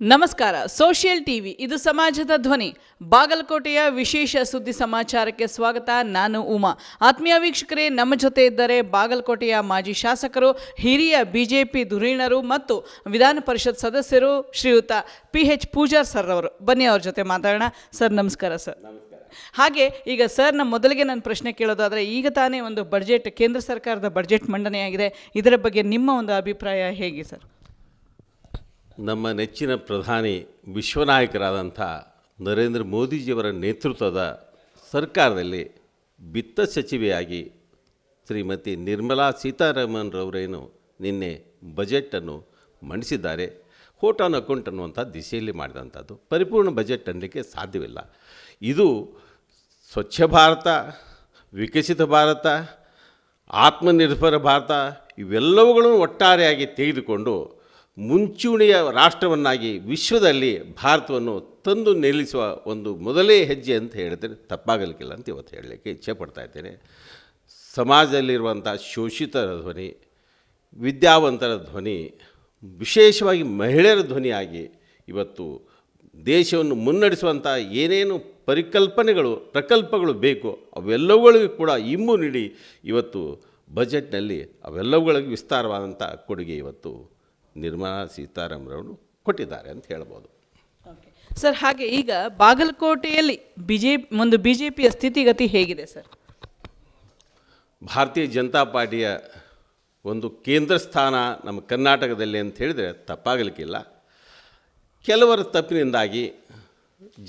ನಮಸ್ಕಾರ, social TV, ಇದು ಸಮಾಜದ ಧ್ವನಿ. ಬಾಗಲಕೋಟೆಯ ವಿಶೇಷ ಸುದ್ದಿ ಸಮಾಚಾರಕ್ಕೆ ಸ್ವಾಗತ, ನಾನು ಉಮಾ. ಆತ್ಮೀಯ ವೀಕ್ಷಕರೇ, ನಮ್ಮ ಜೊತೆ ಇದ್ದರೆ ಬಾಗಲಕೋಟೆಯ ಮಾಜಿ ಶಾಸಕರು, ಹಿರಿಯ ಬಿಜೆಪಿ ಧುರೀಣರು ಮತ್ತು ವಿಧಾನ ಪರಿಷತ್ ಸದಸ್ಯರು ಶ್ರೀಯುತ ಪಿ ಎಚ್ ಪೂಜಾರ್ ಸರ್ ಅವರು ಬನ್ನಿ ಅವ್ರ ಜೊತೆ ಮಾತಾಡೋಣ. ಸರ್, ನಮಸ್ಕಾರ ಸರ್ ಹಾಗೆ, ಈಗ ಸರ್ ನಮ್ಮ ಮೊದಲಿಗೆ ನಾನು ಪ್ರಶ್ನೆ ಕೇಳೋದಾದರೆ, ಈಗ ತಾನೇ ಒಂದು ಬಜೆಟ್ ಕೇಂದ್ರ ಸರ್ಕಾರದ ಬಜೆಟ್ ಮಂಡನೆಯಾಗಿದೆ. ಇದರ ಬಗ್ಗೆ ನಿಮ್ಮ ಒಂದು ಅಭಿಪ್ರಾಯ ಹೇಗೆ ಸರ್ ನಮ್ಮ ನೆಚ್ಚಿನ ಪ್ರಧಾನಿ ವಿಶ್ವನಾಯಕರಾದಂಥ ನರೇಂದ್ರ ಮೋದಿಜಿಯವರ ನೇತೃತ್ವದ ಸರ್ಕಾರದಲ್ಲಿ ವಿತ್ತ ಸಚಿವೆಯಾಗಿ ಶ್ರೀಮತಿ ನಿರ್ಮಲಾ ಸೀತಾರಾಮನ್ ರವರೇನು ನಿನ್ನೆ ಬಜೆಟನ್ನು ಮಂಡಿಸಿದ್ದಾರೆ. ಹೋಟ್ ಆನ್ ಅಕೌಂಟ್ ಅನ್ನುವಂಥ ದಿಶೆಯಲ್ಲಿ ಮಾಡಿದಂಥದ್ದು. ಪರಿಪೂರ್ಣ ಬಜೆಟ್ ಅನ್ನಲಿಕ್ಕೆ ಸಾಧ್ಯವಿಲ್ಲ. ಇದು ಸ್ವಚ್ಛ ಭಾರತ, ವಿಕಸಿತ ಭಾರತ, ಆತ್ಮನಿರ್ಭರ ಭಾರತ, ಇವೆಲ್ಲವುಗಳನ್ನು ಒಟ್ಟಾರೆಯಾಗಿ ತೆಗೆದುಕೊಂಡು ಮುಂಚೂಣಿಯ ರಾಷ್ಟ್ರವನ್ನಾಗಿ ವಿಶ್ವದಲ್ಲಿ ಭಾರತವನ್ನು ತಂದು ನಿಲ್ಲಿಸುವ ಒಂದು ಮೊದಲೇ ಹೆಜ್ಜೆ ಅಂತ ಹೇಳಿದರೆ ತಪ್ಪಾಗಲಿಕ್ಕಿಲ್ಲ ಅಂತ ಇವತ್ತು ಹೇಳಲಿಕ್ಕೆ ಇಚ್ಛೆ ಪಡ್ತಾ ಇದ್ದೇನೆ. ಸಮಾಜದಲ್ಲಿರುವಂಥ ಶೋಷಿತರ ಧ್ವನಿ, ವಿದ್ಯಾವಂತರ ಧ್ವನಿ, ವಿಶೇಷವಾಗಿ ಮಹಿಳೆಯರ ಧ್ವನಿಯಾಗಿ ಇವತ್ತು ದೇಶವನ್ನು ಮುನ್ನಡೆಸುವಂಥ ಏನೇನು ಪರಿಕಲ್ಪನೆಗಳು, ಪ್ರಕಲ್ಪಗಳು ಬೇಕು ಅವೆಲ್ಲವುಗಳಿಗೂ ಕೂಡ ಇಂಬು ನೀಡಿ ಇವತ್ತು ಬಜೆಟ್ನಲ್ಲಿ ಅವೆಲ್ಲವುಗಳಿಗೆ ವಿಸ್ತಾರವಾದಂಥ ಕೊಡುಗೆ ಇವತ್ತು ನಿರ್ಮಲಾ ಸೀತಾರಾಮರವರು ಕೊಟ್ಟಿದ್ದಾರೆ ಅಂತ ಹೇಳ್ಬೋದು. ಸರ್ ಹಾಗೆ ಈಗ ಬಾಗಲಕೋಟೆಯಲ್ಲಿ ಬಿಜೆ ಒಂದು ಬಿ ಜೆ ಪಿಯ ಸ್ಥಿತಿಗತಿ ಹೇಗಿದೆ ಸರ್ ಭಾರತೀಯ ಜನತಾ ಪಾರ್ಟಿಯ ಒಂದು ಕೇಂದ್ರ ಸ್ಥಾನ ನಮ್ಮ ಕರ್ನಾಟಕದಲ್ಲಿ ಅಂತ ಹೇಳಿದರೆ ತಪ್ಪಾಗಲಿಕ್ಕಿಲ್ಲ. ಕೆಲವರ ತಪ್ಪಿನಿಂದಾಗಿ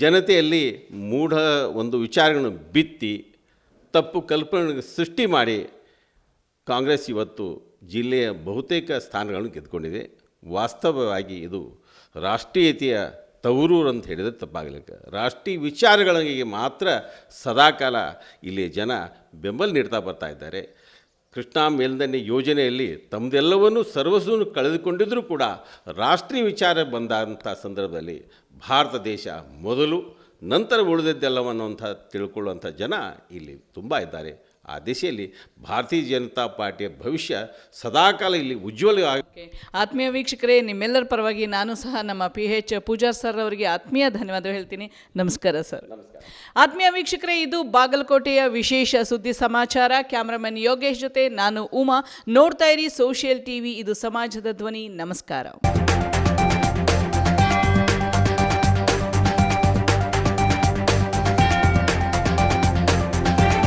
ಜನತೆಯಲ್ಲಿ ಮೂಢ ಒಂದು ವಿಚಾರಗಳನ್ನು ಬಿತ್ತಿ ತಪ್ಪು ಕಲ್ಪನೆ ಸೃಷ್ಟಿ ಮಾಡಿ ಕಾಂಗ್ರೆಸ್ ಇವತ್ತು ಜಿಲ್ಲೆಯ ಬಹುತೇಕ ಸ್ಥಾನಗಳನ್ನು ಗೆದ್ದುಕೊಂಡಿದೆ. ವಾಸ್ತವವಾಗಿ ಇದು ರಾಷ್ಟ್ರೀಯತೆಯ ತವರೂರು ಅಂತ ಹೇಳಿದರೆ ತಪ್ಪಾಗಲಿಕ್ಕೆ. ರಾಷ್ಟ್ರೀಯ ವಿಚಾರಗಳಿಗೆ ಮಾತ್ರ ಸದಾಕಾಲ ಇಲ್ಲಿ ಜನ ಬೆಂಬಲ ನೀಡ್ತಾ ಬರ್ತಾ ಇದ್ದಾರೆ. ಕೃಷ್ಣಾ ಮೇಲ್ದಂಡೆ ಯೋಜನೆಯಲ್ಲಿ ತಮ್ಮದೆಲ್ಲವನ್ನೂ ಸರ್ವಸ್ವನ್ನು ಕಳೆದುಕೊಂಡಿದ್ದರೂ ಕೂಡ ರಾಷ್ಟ್ರೀಯ ವಿಚಾರ ಬಂದಂಥ ಸಂದರ್ಭದಲ್ಲಿ ಭಾರತ ದೇಶ ಮೊದಲು, ನಂತರ ಉಳಿದದ್ದೆಲ್ಲವನ್ನುವಂಥ ತಿಳ್ಕೊಳ್ಳುವಂಥ ಜನ ಇಲ್ಲಿ ತುಂಬ ಇದ್ದಾರೆ. ಆ ದಿಶೆಯಲ್ಲಿ ಭಾರತೀಯ ಜನತಾ ಪಾರ್ಟಿಯ ಭವಿಷ್ಯ ಸದಾಕಾಲ ಇಲ್ಲಿ ಉಜ್ವಲ ಆತ್ಮೀಯ ವೀಕ್ಷಕರೇ ನಿಮ್ಮೆಲ್ಲರ ಪರವಾಗಿ ನಾನು ಸಹ ನಮ್ಮ ಪಿ ಎಚ್ ಪೂಜಾರ್ ಸರ್ ಅವರಿಗೆ ಆತ್ಮೀಯ ಧನ್ಯವಾದ ಹೇಳ್ತೀನಿ. ನಮಸ್ಕಾರ ಸರ್. ಆತ್ಮೀಯ ವೀಕ್ಷಕರೇ ಇದು ಬಾಗಲಕೋಟೆಯ ವಿಶೇಷ ಸುದ್ದಿ ಸಮಾಚಾರ. ಕ್ಯಾಮ್ರಾಮನ್ ಯೋಗೇಶ್ ಜೊತೆ ನಾನು ಉಮಾ. ನೋಡ್ತಾ ಇರಿ ಸೋಷಿಯಲ್ ಟಿವಿ ಇದು ಸಮಾಜದ ಧ್ವನಿ. ನಮಸ್ಕಾರ.